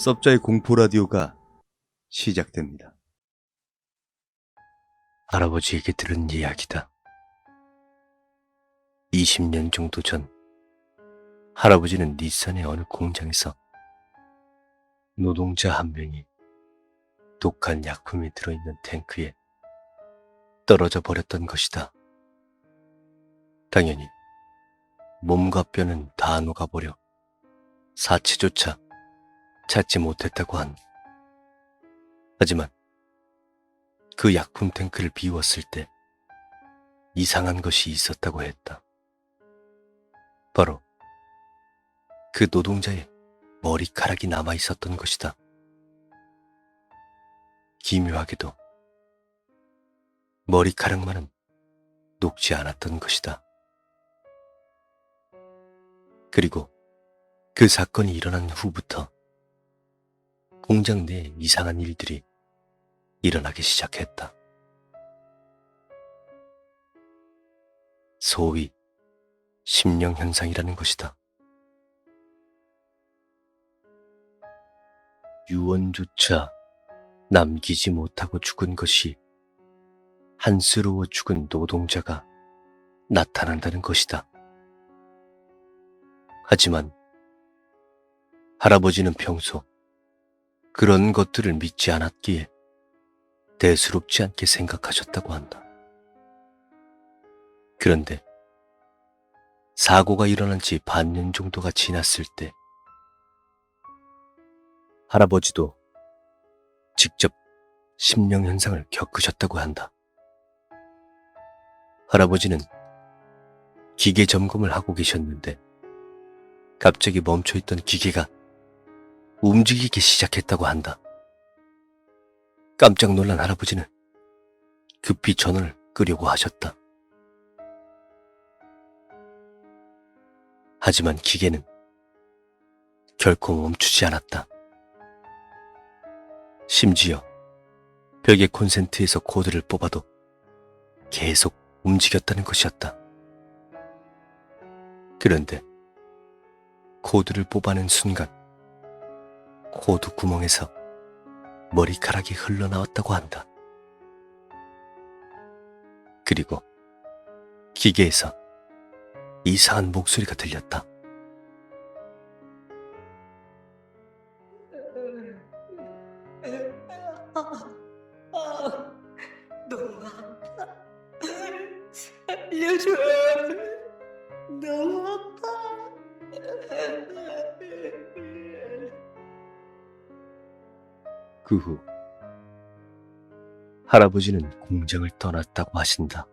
섭자의 공포 라디오가 시작됩니다. 할아버지에게 들은 이야기다. 20년 정도 전, 할아버지는 닛산의 어느 공장에서 노동자 한 명이 독한 약품이 들어있는 탱크에 떨어져 버렸던 것이다. 당연히 몸과 뼈는 다 녹아버려 사체조차 찾지 못했다고 한. 하지만 그 약품 탱크를 비웠을 때 이상한 것이 있었다고 했다. 바로 그 노동자의 머리카락이 남아 있었던 것이다. 기묘하게도 머리카락만은 녹지 않았던 것이다. 그리고 그 사건이 일어난 후부터 공장 내 이상한 일들이 일어나기 시작했다. 소위 심령 현상이라는 것이다. 유언조차 남기지 못하고 죽은 것이 한스러워 죽은 노동자가 나타난다는 것이다. 하지만 할아버지는 평소 그런 것들을 믿지 않았기에 대수롭지 않게 생각하셨다고 한다. 그런데 사고가 일어난 지 반년 정도가 지났을 때 할아버지도 직접 심령 현상을 겪으셨다고 한다. 할아버지는 기계 점검을 하고 계셨는데 갑자기 멈춰있던 기계가 움직이기 시작했다고 한다. 깜짝 놀란 할아버지는 급히 전원을 끄려고 하셨다. 하지만 기계는 결코 멈추지 않았다. 심지어 벽의 콘센트에서 코드를 뽑아도 계속 움직였다는 것이었다. 그런데 코드를 뽑아낸 순간 코드 구멍에서 머리카락이 흘러나왔다고 한다. 그리고 기계에서 이상한 목소리가 들렸다. 아, 너무 아파. 너무 아파. 그 후 할아버지는 공장을 떠났다고 하신다.